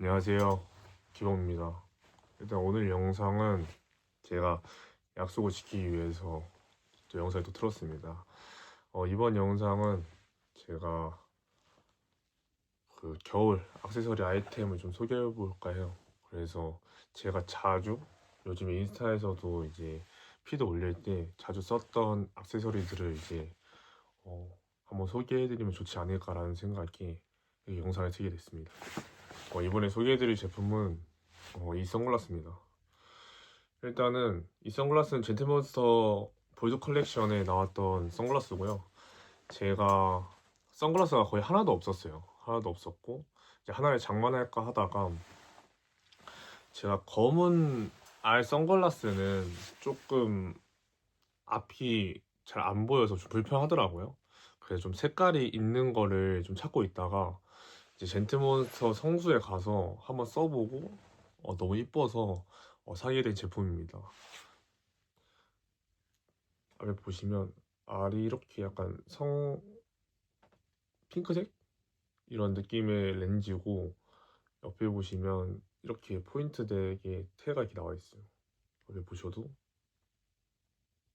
안녕하세요. 기범입니다. 일단 오늘 영상은 제가 약속을 지키기 위해서 또 영상을 또 틀었습니다. 어, 이번 영상은 제가 그 겨울 액세서리 아이템을 좀 소개해 볼까 해요. 그래서 제가 자주 요즘 인스타에서도 이제 피드 올릴 때 자주 썼던 액세서리들을 이제 어, 한번 소개해드리면 좋지 않을까라는 생각이 이 영상을 트게 됐습니다. 어, 이번에 소개해드릴 제품은 어, 이 선글라스입니다. 일단은 이 선글라스는 젠틀몬스터 볼드 컬렉션에 나왔던 선글라스고요. 제가 선글라스가 거의 하나도 없었어요. 하나도 없었고 이제 하나를 장만할까 하다가 제가 검은 알 선글라스는 조금 앞이 잘 안 보여서 좀 불편하더라고요. 그래서 좀 색깔이 있는 거를 좀 찾고 있다가 이제 젠트몬스터 성수에 가서 한번 써보고 어, 너무 이뻐서 어, 사게 된 제품입니다. 아래 보시면 알이 이렇게 약간 성 핑크색 이런 느낌의 렌즈고 옆에 보시면 이렇게 포인트 되게 태가 이렇게 나와 있어요. 옆에 보셔도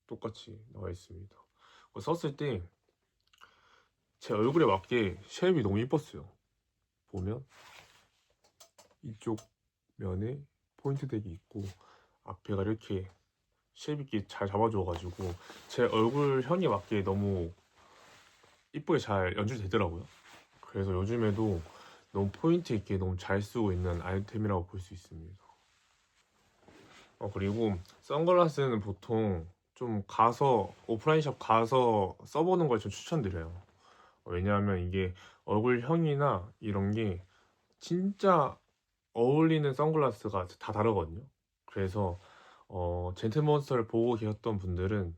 똑같이 나와 있습니다. 썼을 때 제 얼굴에 맞게 쉐입이 너무 이뻤어요. 보면 이쪽 면에 포인트 덱이 있고 앞에가 이렇게 쉐입 있게 잘 잡아줘가지고 제 얼굴형에 맞게 너무 이쁘게 잘 연출되더라고요. 그래서 요즘에도 너무 포인트 있게 너무 잘 쓰고 있는 아이템이라고 볼 수 있습니다. 어, 그리고 선글라스는 보통 좀 가서 오프라인 샵 가서 써보는 걸 좀 추천드려요. 어, 왜냐하면 이게 얼굴형이나 이런 게 진짜 어울리는 선글라스가 다 다르거든요. 그래서 어, 젠틀몬스터를 보고 계셨던 분들은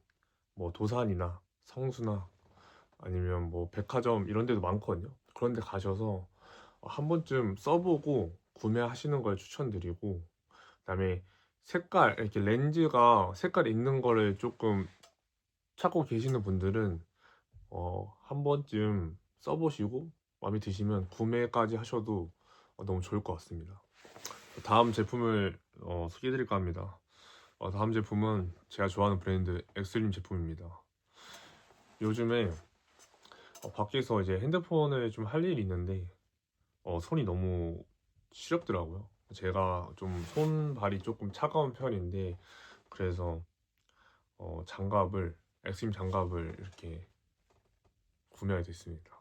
뭐 도산이나 성수나 아니면 뭐 백화점 이런 데도 많거든요. 그런 데 가셔서 어, 한 번쯤 써보고 구매하시는 걸 추천드리고 그다음에 색깔 이렇게 렌즈가 색깔 있는 거를 조금 찾고 계시는 분들은 어, 한 번쯤 써보시고 마음에 드시면 구매까지 하셔도 어, 너무 좋을 것 같습니다. 다음 제품을 어, 소개해드릴까 합니다. 어, 다음 제품은 제가 좋아하는 브랜드 엑스림 제품입니다. 요즘에 어, 밖에서 이제 핸드폰을 좀 할 일이 있는데 어, 손이 너무 시렵더라고요. 제가 좀 손발이 조금 차가운 편인데 그래서 어, 장갑을 엑스림 장갑을 이렇게 구매하게 됐습니다.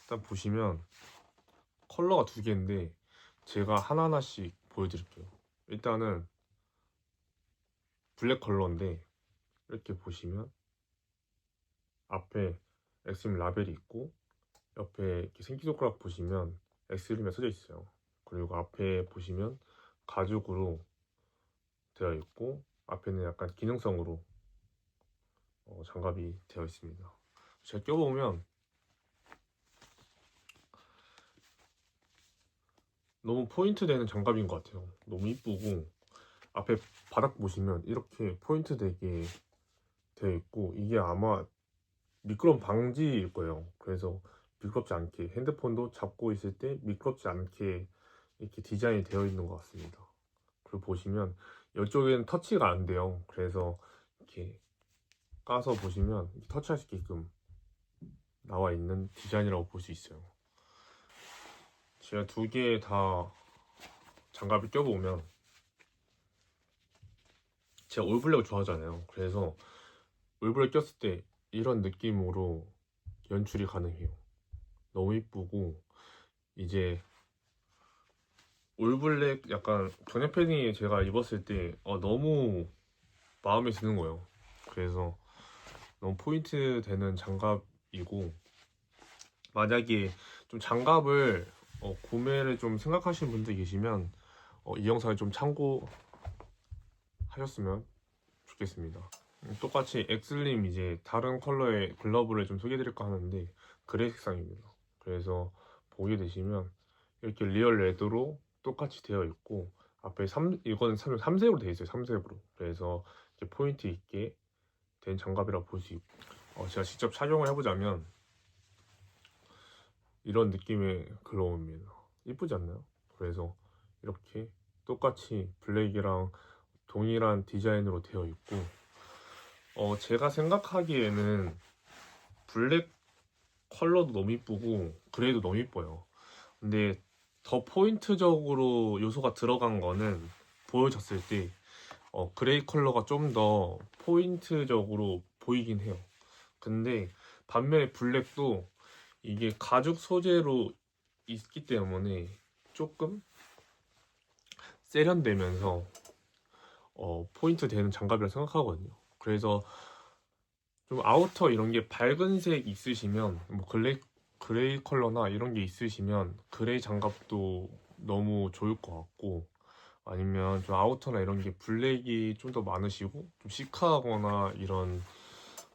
일단 보시면 컬러가 두 개인데 제가 하나하나씩 보여드릴게요. 일단은 블랙 컬러인데 이렇게 보시면 앞에 엑스림 라벨이 있고 옆에 이렇게 생기손가락 보시면 엑스림이 써져 있어요. 그리고 앞에 보시면 가죽으로 되어 있고 앞에는 약간 기능성으로 어, 장갑이 되어 있습니다. 제가 껴보면 너무 포인트 되는 장갑인 것 같아요. 너무 이쁘고 앞에 바닥 보시면 이렇게 포인트 되게 되어 있고 이게 아마 미끄럼 방지일 거예요. 그래서 미끄럽지 않게 핸드폰도 잡고 있을 때 미끄럽지 않게 이렇게 디자인이 되어 있는 것 같습니다. 그리고 보시면 이쪽에는 터치가 안 돼요. 그래서 이렇게 까서 보시면 터치할 수 있게끔 나와 있는 디자인이라고 볼 수 있어요. 제가 두 개 다 장갑을 껴보면 제가 올블랙을 좋아하잖아요. 그래서 올블랙 꼈을 때 이런 느낌으로 연출이 가능해요. 너무 이쁘고 이제 올블랙 약간 전혀 패딩 제가 입었을 때 어, 너무 마음에 드는 거예요. 그래서 너무 포인트 되는 장갑이고 만약에 좀 장갑을 어, 구매를 좀 생각하시는 분들 계시면 어, 이 영상을 좀 참고하셨으면 좋겠습니다. 음, 똑같이 엑슬림 이제 다른 컬러의 글러브를 좀 소개해드릴까 하는데 그레이 색상입니다. 그래서 보게 되시면 이렇게 리얼 레드로 똑같이 되어 있고 앞에 3 이거는 3, 3색으로 되어 있어요. 3색으로. 그래서 포인트 있게 된 장갑이라고 볼수 있고 어, 제가 직접 착용을 해보자면 이런 느낌의 글러브입니다. 이쁘지 않나요? 그래서 이렇게 똑같이 블랙이랑 동일한 디자인으로 되어 있고 어 제가 생각하기에는 블랙 컬러도 너무 이쁘고 그레이도 너무 이뻐요. 근데 더 포인트적으로 요소가 들어간 거는 보여졌을 때 어, 그레이 컬러가 좀 더 포인트적으로 보이긴 해요. 근데 반면에 블랙도 이게 가죽 소재로 있기 때문에 조금 세련되면서 어, 포인트 되는 장갑이라 생각하거든요. 그래서 좀 아우터 이런 게 밝은 색 있으시면 뭐 그레이, 그레이 컬러나 이런 게 있으시면 그레이 장갑도 너무 좋을 것 같고 아니면 좀 아우터나 이런 게 블랙이 좀 더 많으시고 좀 시크하거나 이런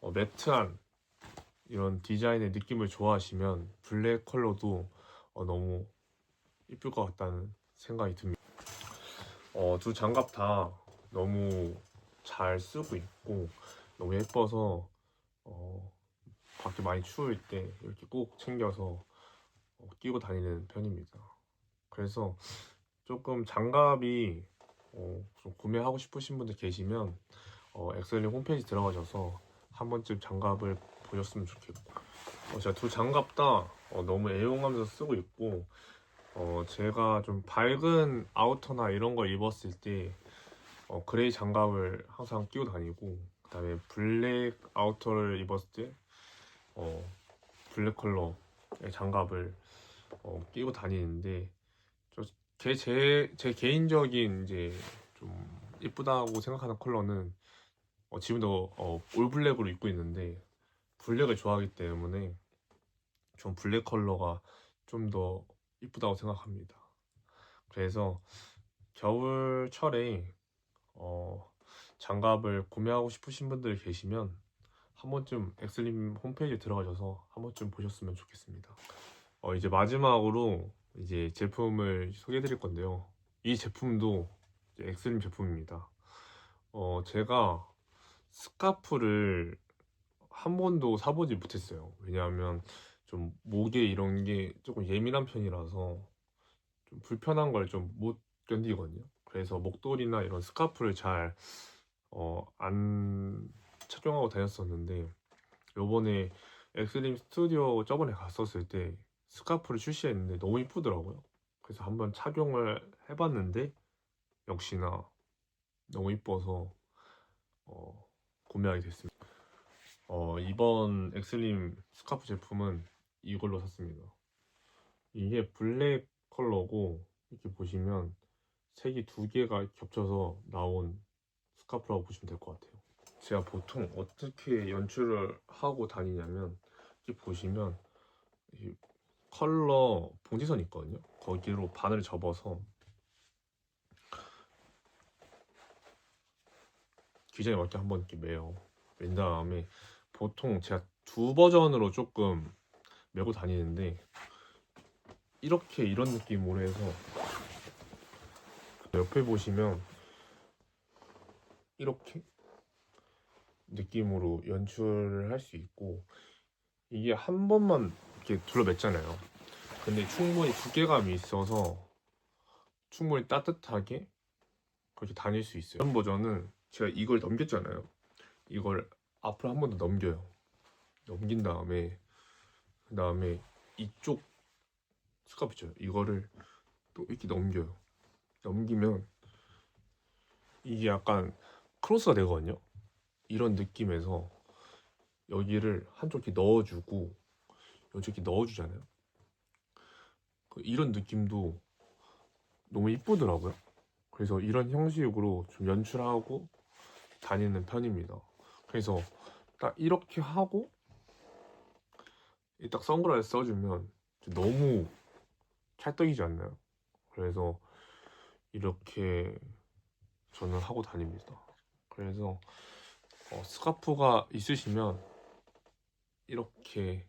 어, 매트한 이런 디자인의 느낌을 좋아하시면 블랙 컬러도 어, 너무 이쁠 것 같다는 생각이 듭니다. 어, 두 장갑 다 너무 잘 쓰고 있고 너무 예뻐서 어, 밖에 많이 추울 때 이렇게 꼭 챙겨서 어, 끼고 다니는 편입니다. 그래서 조금 장갑이 어, 좀 구매하고 싶으신 분들 계시면 어, 엑셀리 홈페이지 들어가셔서 한 번쯤 장갑을 보셨으면 좋겠고. 어, 제가 두 장갑 다 어, 너무 애용하면서 쓰고 있고 어, 제가 좀 밝은 아우터나 이런 걸 입었을 때 어, 그레이 장갑을 항상 끼고 다니고 그 다음에 블랙 아우터를 입었을 때 어, 블랙 컬러의 장갑을 어, 끼고 다니는데 제, 제, 제 개인적인 이제 좀 이쁘다고 생각하는 컬러는 어, 지금도 어, 올블랙으로 입고 있는데 블랙을 좋아하기 때문에 좀 블랙 컬러가 좀 더 이쁘다고 생각합니다. 그래서 겨울철에 어, 장갑을 구매하고 싶으신 분들 계시면 한 번쯤 엑슬림 홈페이지에 들어가셔서 한 번쯤 보셨으면 좋겠습니다. 어, 이제 마지막으로 이제 제품을 소개해 드릴 건데요. 이 제품도 엑슬림 제품입니다. 어, 제가 스카프를 한 번도 사보지 못했어요. 왜냐하면 좀 목에 이런 게 조금 예민한 편이라서 좀 불편한 걸 좀 못 견디거든요. 그래서 목도리나 이런 스카프를 잘, 어, 안 착용하고 다녔었는데, 요번에 엑스림 스튜디오 저번에 갔었을 때 스카프를 출시했는데 너무 이쁘더라고요. 그래서 한번 착용을 해봤는데, 역시나 너무 이뻐서, 어, 구매하게 됐습니다. 어, 이번 엑슬림 스카프 제품은 이걸로 샀습니다. 이게 블랙 컬러고 이렇게 보시면 색이 두 개가 겹쳐서 나온 스카프라고 보시면 될 것 같아요. 제가 보통 어떻게 연출을 하고 다니냐면 이렇게 보시면 이 컬러 봉지선 있거든요. 거기로 바늘 접어서 기장에 맞게 한번 이렇게 매요. 맨 다음에 보통 제가 두 버전으로 조금 메고 다니는데 이렇게 이런 느낌으로 해서 옆에 보시면 이렇게 느낌으로 연출을 할 수 있고 이게 한 번만 이렇게 둘러맸잖아요. 근데 충분히 두께감이 있어서 충분히 따뜻하게 그렇게 다닐 수 있어요. 이런 버전은 제가 이걸 넘겼잖아요. 이걸 앞으로 한 번 더 넘겨요. 넘긴 다음에 그 다음에 이쪽 스카프 있죠. 이거를 또 이렇게 넘겨요. 넘기면 이게 약간 크로스가 되거든요. 이런 느낌에서 여기를 한쪽 이렇게 넣어주고 여기 이렇게 넣어주잖아요. 그 이런 느낌도 너무 이쁘더라고요. 그래서 이런 형식으로 좀 연출하고 다니는 편입니다. 그래서 딱 이렇게 하고 이 딱 선글라스 써주면 너무 찰떡이지 않나요? 그래서 이렇게 저는 하고 다닙니다. 그래서 어, 스카프가 있으시면 이렇게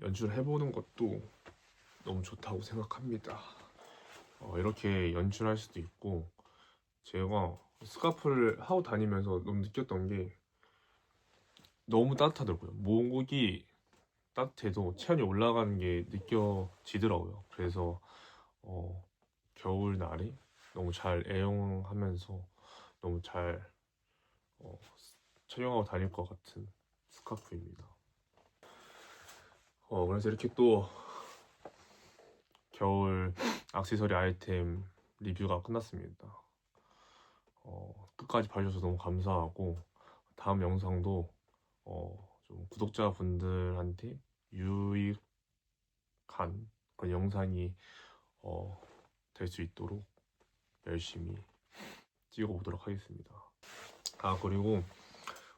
연출해보는 것도 너무 좋다고 생각합니다. 어, 이렇게 연출할 수도 있고 제가 스카프를 하고 다니면서 너무 느꼈던 게 너무 따뜻하더라고요. 목이 따뜻해도 체온이 올라가는 게 느껴지더라고요. 그래서 어, 겨울날에 너무 잘 애용하면서 너무 잘 어, 착용하고 다닐 것 같은 스카프입니다. 어, 그래서 이렇게 또 겨울 액세서리 아이템 리뷰가 끝났습니다. 어, 끝까지 봐주셔서 너무 감사하고 다음 영상도 어, 좀 구독자분들한테 유익한 그런 영상이 어, 될 수 있도록 열심히 찍어보도록 하겠습니다. 아 그리고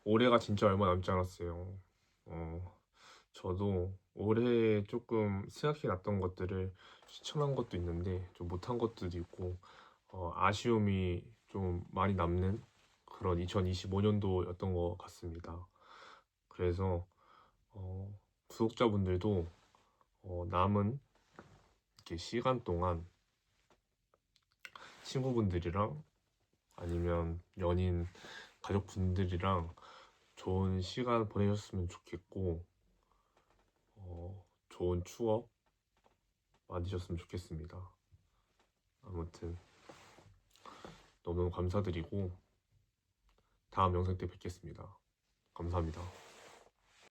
올해가 진짜 얼마 남지 않았어요. 어, 저도 올해 조금 생각해 놨던 것들을 실천한 것도 있는데 좀 못한 것들도 있고 어, 아쉬움이 좀 많이 남는 그런 2025년도였던 것 같습니다. 그래서 어, 구독자분들도 어, 남은 이렇게 시간 동안 친구분들이랑 아니면 연인 가족분들이랑 좋은 시간 보내셨으면 좋겠고 어, 좋은 추억 만드셨으면 좋겠습니다. 아무튼 너무너무 감사드리고 다음 영상 때 뵙겠습니다. 감사합니다.